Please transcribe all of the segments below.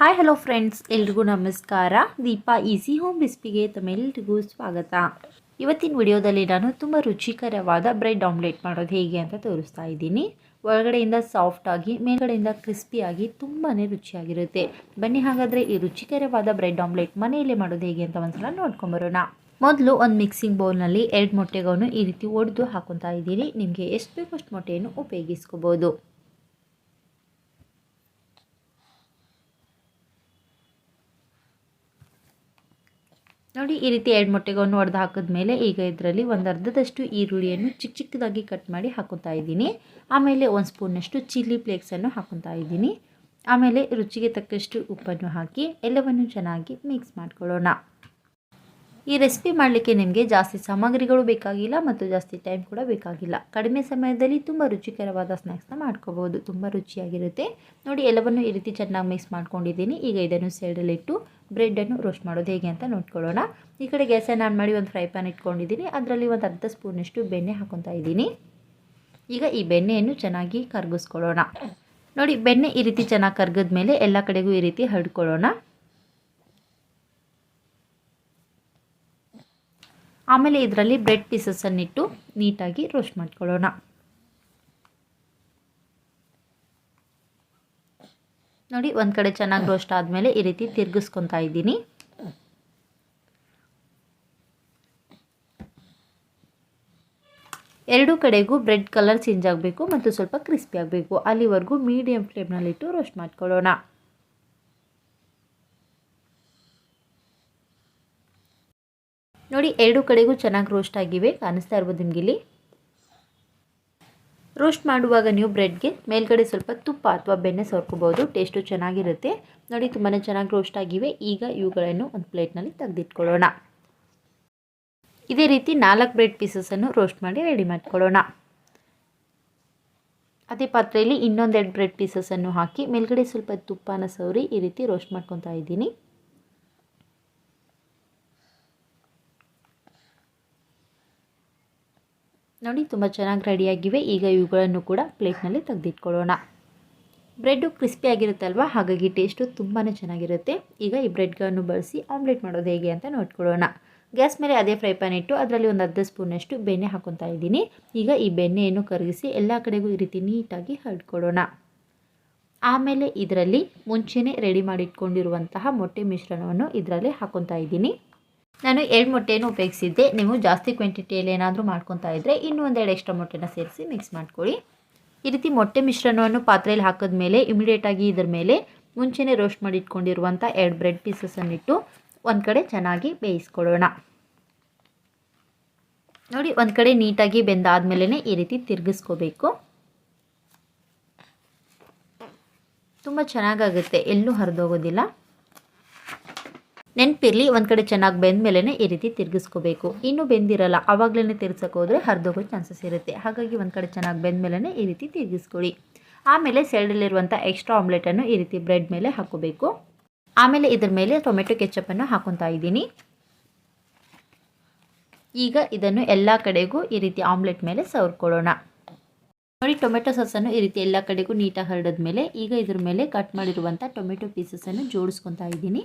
Hi hello friends ಎಲ್ರಿಗೂ ನಮಸ್ಕಾರ. Deepa easy home ರೆಸಿಪಿಗೆ ತಮ್ಮೆಲ್ರಿಗೂ ಸ್ವಾಗತ. ಇವತ್ತಿನ ವಿಡಿಯೋದಲ್ಲಿ ನಾನು ತುಂಬ ರುಚಿಕರವಾದ ಬ್ರೆಡ್ ಆಮ್ಲೆಟ್ ಮಾಡೋದು ಹೇಗೆ ಅಂತ ತೋರಿಸ್ತಾ ಇದ್ದೀನಿ. ಒಳಗಡೆಯಿಂದ ಸಾಫ್ಟಾಗಿ ಮೇಲ್ಗಡೆಯಿಂದ ಕ್ರಿಸ್ಪಿಯಾಗಿ ತುಂಬಾ ರುಚಿಯಾಗಿರುತ್ತೆ. ಬನ್ನಿ ಹಾಗಾದರೆ ಈ ರುಚಿಕರವಾದ ಬ್ರೆಡ್ ಆಮ್ಲೆಟ್ ಮನೆಯಲ್ಲೇ ಮಾಡೋದು ಹೇಗೆ ಅಂತ ಒಂದ್ಸಲ ನೋಡ್ಕೊಂಬರೋಣ ಮೊದಲು ಒಂದು ಮಿಕ್ಸಿಂಗ್ ಬೌಲ್ನಲ್ಲಿ ಎರಡು ಮೊಟ್ಟೆಗಳನ್ನು ಈ ರೀತಿ ಒಡೆದು ಹಾಕೊತಾ ಇದ್ದೀನಿ. ನಿಮಗೆ ಎಷ್ಟು ಬೇಕೋ ಅಷ್ಟು ಮೊಟ್ಟೆಯನ್ನು ಉಪಯೋಗಿಸ್ಕೋಬೋದು. ನೋಡಿ ಈ ರೀತಿ ಎರಡು ಮೊಟ್ಟೆಗಳನ್ನು ಒಡೆದು ಹಾಕಿದ್ಮೇಲೆ ಈಗ ಇದರಲ್ಲಿ ಒಂದು ಅರ್ಧದಷ್ಟು ಈರುಳ್ಳಿಯನ್ನು ಚಿಕ್ಕ ಚಿಕ್ಕದಾಗಿ ಕಟ್ ಮಾಡಿ ಹಾಕೊತಾ ಇದ್ದೀನಿ. ಆಮೇಲೆ ಒಂದು ಸ್ಪೂನಷ್ಟು ಚಿಲ್ಲಿ ಫ್ಲೇಕ್ಸನ್ನು ಹಾಕೊತಾ ಇದ್ದೀನಿ. ಆಮೇಲೆ ರುಚಿಗೆ ತಕ್ಕಷ್ಟು ಉಪ್ಪನ್ನು ಹಾಕಿ ಎಲ್ಲವನ್ನು ಚೆನ್ನಾಗಿ ಮಿಕ್ಸ್ ಮಾಡ್ಕೊಳ್ಳೋಣ. ಈ ರೆಸಿಪಿ ಮಾಡಲಿಕ್ಕೆ ನಿಮಗೆ ಜಾಸ್ತಿ ಸಾಮಗ್ರಿಗಳು ಬೇಕಾಗಿಲ್ಲ ಮತ್ತು ಜಾಸ್ತಿ ಟೈಮ್ ಕೂಡ ಬೇಕಾಗಿಲ್ಲ. ಕಡಿಮೆ ಸಮಯದಲ್ಲಿ ತುಂಬ ರುಚಿಕರವಾದ ಸ್ನ್ಯಾಕ್ಸ್ನ ಮಾಡ್ಕೋಬೋದು. ತುಂಬ ರುಚಿಯಾಗಿರುತ್ತೆ. ನೋಡಿ ಎಲ್ಲವನ್ನು ಈ ರೀತಿ ಚೆನ್ನಾಗಿ ಮಿಕ್ಸ್ ಮಾಡ್ಕೊಂಡಿದ್ದೀನಿ. ಈಗ ಇದನ್ನು ಸೈಡಲ್ಲಿಟ್ಟು ಬ್ರೆಡ್ಡನ್ನು ರೋಸ್ಟ್ ಮಾಡೋದು ಹೇಗೆ ಅಂತ ನೋಡ್ಕೊಳ್ಳೋಣ. ಈ ಕಡೆ ಗ್ಯಾಸನ್ನು ಆನ್ ಮಾಡಿ ಒಂದು ಫ್ರೈ ಪ್ಯಾನ್ ಇಟ್ಕೊಂಡಿದ್ದೀನಿ. ಅದರಲ್ಲಿ ಒಂದು ಅರ್ಧ ಸ್ಪೂನಷ್ಟು ಬೆಣ್ಣೆ ಹಾಕೊತಾ ಇದ್ದೀನಿ. ಈಗ ಈ ಬೆಣ್ಣೆಯನ್ನು ಚೆನ್ನಾಗಿ ಕರಗಿಸ್ಕೊಳ್ಳೋಣ. ನೋಡಿ, ಬೆಣ್ಣೆ ಈ ರೀತಿ ಚೆನ್ನಾಗಿ ಕರ್ಗದ ಮೇಲೆ ಎಲ್ಲ ಕಡೆಗೂ ಈ ರೀತಿ ಹರಡ್ಕೊಳ್ಳೋಣ. ಆಮೇಲೆ ಇದರಲ್ಲಿ ಬ್ರೆಡ್ ಪೀಸಸ್ಸನ್ನಿಟ್ಟು ನೀಟಾಗಿ ರೋಸ್ಟ್ ಮಾಡ್ಕೊಳ್ಳೋಣ. ನೋಡಿ, ಒಂದು ಕಡೆ ಚೆನ್ನಾಗಿ ರೋಸ್ಟ್ ಆದಮೇಲೆ ಈ ರೀತಿ ತಿರ್ಗಿಸ್ಕೊತಾ ಇದ್ದೀನಿ. ಎರಡು ಕಡೆಗೂ ಬ್ರೆಡ್ ಕಲರ್ ಚೇಂಜ್ ಆಗಬೇಕು ಮತ್ತು ಸ್ವಲ್ಪ ಕ್ರಿಸ್ಪಿ ಆಗಬೇಕು. ಅಲ್ಲಿವರೆಗೂ ಮೀಡಿಯಂ ಫ್ಲೇಮ್ನಲ್ಲಿಟ್ಟು ರೋಸ್ಟ್ ಮಾಡ್ಕೊಳ್ಳೋಣ. ನೋಡಿ, ಎರಡು ಕಡೆಗೂ ಚೆನ್ನಾಗಿ ರೋಸ್ಟ್ ಆಗಿವೆ. ಕಾಣಿಸ್ತಾ ಇರ್ಬೋದು ನಿಮಗಿಲ್ಲಿ? ರೋಸ್ಟ್ ಮಾಡುವಾಗ ನೀವು ಬ್ರೆಡ್ಗೆ ಮೇಲ್ಗಡೆ ಸ್ವಲ್ಪ ತುಪ್ಪ ಅಥವಾ ಬೆಣ್ಣೆ ಸೋರ್ಕೋಬೋದು ಟೇಸ್ಟು ಚೆನ್ನಾಗಿರುತ್ತೆ. ನೋಡಿ ತುಂಬಾ ಚೆನ್ನಾಗಿ ರೋಸ್ಟ್ ಆಗಿವೆ. ಈಗ ಇವುಗಳನ್ನು ಒಂದು ಪ್ಲೇಟ್ನಲ್ಲಿ ತೆಗೆದಿಟ್ಕೊಳ್ಳೋಣ. ಇದೇ ರೀತಿ ನಾಲ್ಕು ಬ್ರೆಡ್ ಪೀಸಸನ್ನು ರೋಸ್ಟ್ ಮಾಡಿ ರೆಡಿ ಮಾಡ್ಕೊಳ್ಳೋಣ. ಅದೇ ಪಾತ್ರೆಯಲ್ಲಿ ಇನ್ನೊಂದೆರಡು ಬ್ರೆಡ್ ಪೀಸಸನ್ನು ಹಾಕಿ ಮೇಲ್ಗಡೆ ಸ್ವಲ್ಪ ತುಪ್ಪನ ಸವರಿ ಈ ರೀತಿ ರೋಸ್ಟ್ ಮಾಡ್ಕೊತಾ ಇದ್ದೀನಿ. ನೋಡಿ, ತುಂಬ ಚೆನ್ನಾಗಿ ರೆಡಿಯಾಗಿವೆ ಈಗ ಇವುಗಳನ್ನು ಕೂಡ ಪ್ಲೇಟ್ನಲ್ಲಿ ತೆಗೆದಿಟ್ಕೊಳ್ಳೋಣ. ಬ್ರೆಡ್ಡು ಕ್ರಿಸ್ಪಿ ಆಗಿರುತ್ತಲ್ವ? ಹಾಗಾಗಿ ಟೇಸ್ಟು ತುಂಬಾ ಚೆನ್ನಾಗಿರುತ್ತೆ. ಈಗ ಈ ಬ್ರೆಡ್ಗಳನ್ನು ಬಳಸಿ ಆಮ್ಲೆಟ್ ಮಾಡೋದು ಹೇಗೆ ಅಂತ ನೋಡ್ಕೊಳ್ಳೋಣ. ಗ್ಯಾಸ್ ಮೇಲೆ ಅದೇ ಫ್ರೈ ಪ್ಯಾನ್ ಇಟ್ಟು ಅದರಲ್ಲಿ ಒಂದು ಅರ್ಧ ಸ್ಪೂನಷ್ಟು ಬೆಣ್ಣೆ ಹಾಕೊತಾ ಇದ್ದೀನಿ. ಈಗ ಈ ಬೆಣ್ಣೆಯನ್ನು ಕರಗಿಸಿ ಎಲ್ಲ ಕಡೆಗೂ ಈ ರೀತಿ ನೀಟಾಗಿ ಹರಡ್ಕೊಳ್ಳೋಣ. ಆಮೇಲೆ ಇದರಲ್ಲಿ ಮುಂಚೆನೇ ರೆಡಿ ಮಾಡಿಟ್ಕೊಂಡಿರುವಂತಹ ಮೊಟ್ಟೆ ಮಿಶ್ರಣವನ್ನು ಇದರಲ್ಲಿ ಹಾಕೊತಾ ಇದ್ದೀನಿ. ನಾನು ಎರಡು ಮೊಟ್ಟೆಯನ್ನು ಉಪಯೋಗಿಸಿದ್ದೆ. ನೀವು ಜಾಸ್ತಿ ಕ್ವಾಂಟಿಟಿಯಲ್ಲಿ ಏನಾದರೂ ಮಾಡ್ಕೊತಾ ಇದ್ದರೆ ಇನ್ನೂ ಒಂದೆರಡು ಎಕ್ಸ್ಟ್ರಾ ಮೊಟ್ಟೆನ ಸೇರಿಸಿ ಮಿಕ್ಸ್ ಮಾಡ್ಕೊಳ್ಳಿ. ಈ ರೀತಿ ಮೊಟ್ಟೆ ಮಿಶ್ರಣವನ್ನು ಪಾತ್ರೆಯಲ್ಲಿ ಹಾಕಿದ ಮೇಲೆ ಇಮಿಡಿಯೇಟಾಗಿ ಇದರ ಮೇಲೆ ಮುಂಚೆನೇ ರೋಸ್ಟ್ ಮಾಡಿ ಇಟ್ಕೊಂಡಿರುವಂಥ ಎರಡು ಬ್ರೆಡ್ ಪೀಸಸನ್ನಿಟ್ಟು ಒಂದು ಕಡೆ ಚೆನ್ನಾಗಿ ಬೇಯಿಸ್ಕೊಳ್ಳೋಣ. ನೋಡಿ, ಒಂದು ಕಡೆ ನೀಟಾಗಿ ಬೆಂದಾದ್ಮೇಲೆ ಈ ರೀತಿ ತಿರುಗಿಸ್ಕೋಬೇಕು. ತುಂಬ ಚೆನ್ನಾಗಾಗುತ್ತೆ. ಎಲ್ಲೂ ಹರಿದೋಗೋದಿಲ್ಲ. ನೆನಪಿರಲಿ, ಒಂದು ಕಡೆ ಚೆನ್ನಾಗಿ ಬೆಂದ ಮೇಲೆ ಈ ರೀತಿ ತಿರುಗಿಸ್ಕೋಬೇಕು. ಇನ್ನೂ ಬೆಂದಿರಲ್ಲ ಆವಾಗಲೇ ತಿರ್ಸೋಕೆ ಹೋದರೆ ಹರಿದೋಗೋ ಚಾನ್ಸಸ್ ಇರುತ್ತೆ. ಹಾಗಾಗಿ ಒಂದು ಕಡೆ ಚೆನ್ನಾಗಿ ಬೆಂದ ಮೇಲೆ ಈ ರೀತಿ ತಿರುಗಿಸ್ಕೊಳ್ಳಿ. ಆಮೇಲೆ ಸೈಡಲ್ಲಿರುವಂಥ ಎಕ್ಸ್ಟ್ರಾ ಆಮ್ಲೆಟನ್ನು ಈ ರೀತಿ ಬ್ರೆಡ್ ಮೇಲೆ ಹಾಕೋಬೇಕು ಆಮೇಲೆ ಇದ್ರ ಮೇಲೆ ಟೊಮೆಟೊ ಕೆಚಪ್ಪನ್ನು ಹಾಕೊತಾ ಇದ್ದೀನಿ. ಈಗ ಇದನ್ನು ಎಲ್ಲ ಕಡೆಗೂ ಈ ರೀತಿ ಆಮ್ಲೆಟ್ ಮೇಲೆ ಸವರ್ಕೊಳ್ಳೋಣ. ನೋಡಿ, ಟೊಮೆಟೊ ಸಾಸನ್ನು ಈ ರೀತಿ ಎಲ್ಲ ಕಡೆಗೂ ನೀಟಾಗಿ ಹರಡಿದ ಮೇಲೆ ಈಗ ಇದ್ರ ಮೇಲೆ ಕಟ್ ಮಾಡಿರುವಂಥ ಟೊಮೆಟೊ ಪೀಸಸನ್ನು ಜೋಡಿಸ್ಕೊತಾ ಇದ್ದೀನಿ.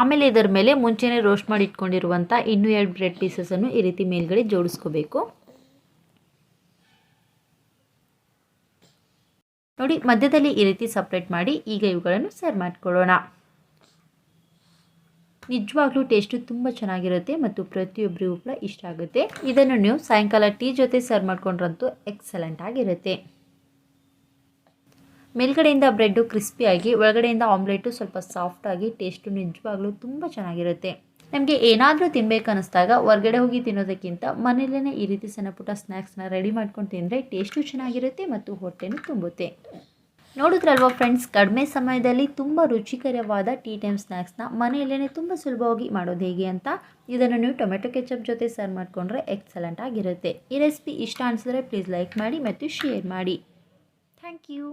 ಆಮೇಲೆ ಇದರ ಮೇಲೆ ಮುಂಚೆನೇ ರೋಸ್ಟ್ ಮಾಡಿ ಇಟ್ಕೊಂಡಿರುವಂಥ ಇನ್ನೂ ಎರಡು ಬ್ರೆಡ್ ಪೀಸಸನ್ನು ಈ ರೀತಿ ಮೇಲ್ಗಡೆ ಜೋಡಿಸ್ಕೋಬೇಕು. ನೋಡಿ, ಮಧ್ಯದಲ್ಲಿ ಈ ರೀತಿ ಸಪ್ರೇಟ್ ಮಾಡಿ ಈಗ ಇವುಗಳನ್ನು ಸರ್ವ್ ಮಾಡಿಕೊಳ್ಳೋಣ. ನಿಜವಾಗ್ಲೂ ಟೇಸ್ಟು ತುಂಬ ಚೆನ್ನಾಗಿರುತ್ತೆ ಮತ್ತು ಪ್ರತಿಯೊಬ್ಬರಿಗೂ ಕೂಡ ಇಷ್ಟ ಆಗುತ್ತೆ. ಇದನ್ನು ನೀವು ಸಾಯಂಕಾಲ ಟೀ ಜೊತೆ ಸರ್ವ್ ಮಾಡ್ಕೊಂಡ್ರಂತೂ ಎಕ್ಸಲೆಂಟ್ ಆಗಿರುತ್ತೆ. ಮೇಲ್ಗಡೆಯಿಂದ ಬ್ರೆಡ್ಡು ಕ್ರಿಸ್ಪಿಯಾಗಿ ಒಳಗಡೆಯಿಂದ ಆಮ್ಲೆಟು ಸ್ವಲ್ಪ ಸಾಫ್ಟಾಗಿ ಟೇಸ್ಟು ನಿಜವಾಗ್ಲೂ ತುಂಬ ಚೆನ್ನಾಗಿರುತ್ತೆ. ನಮಗೆ ಏನಾದರೂ ತಿನ್ಬೇಕು ಅನ್ನಿಸ್ದಾಗ ಹೊರಗಡೆ ಹೋಗಿ ತಿನ್ನೋದಕ್ಕಿಂತ ಮನೆಯಲ್ಲೇ ಈ ರೀತಿ ಸಣ್ಣಪುಟ್ಟ ಸ್ನ್ಯಾಕ್ಸ್ನ ರೆಡಿ ಮಾಡ್ಕೊಂಡು ತಿಂದರೆ ಟೇಸ್ಟು ಚೆನ್ನಾಗಿರುತ್ತೆ ಮತ್ತು ಹೊಟ್ಟೆನೂ ತುಂಬುತ್ತೆ. ನೋಡಿದ್ರಲ್ವ ಫ್ರೆಂಡ್ಸ್ ಕಡಿಮೆ ಸಮಯದಲ್ಲಿ ತುಂಬ ರುಚಿಕರವಾದ ಟೀ ಟೈಮ್ ಸ್ನ್ಯಾಕ್ಸ್ನ ಮನೆಯಲ್ಲೇ ತುಂಬ ಸುಲಭವಾಗಿ ಮಾಡೋದು ಹೇಗೆ ಅಂತ ಇದನ್ನು ನೀವು ಟೊಮೆಟೊ ಕೆಚಪ್ ಜೊತೆ ಸರ್ವ್ ಮಾಡಿಕೊಂಡ್ರೆ ಎಕ್ಸಲೆಂಟ್ ಆಗಿರುತ್ತೆ. ಈ ರೆಸಿಪಿ ಇಷ್ಟ ಅನಿಸಿದ್ರೆ ಪ್ಲೀಸ್ ಲೈಕ್ ಮಾಡಿ ಮತ್ತು ಶೇರ್ ಮಾಡಿ. Thank you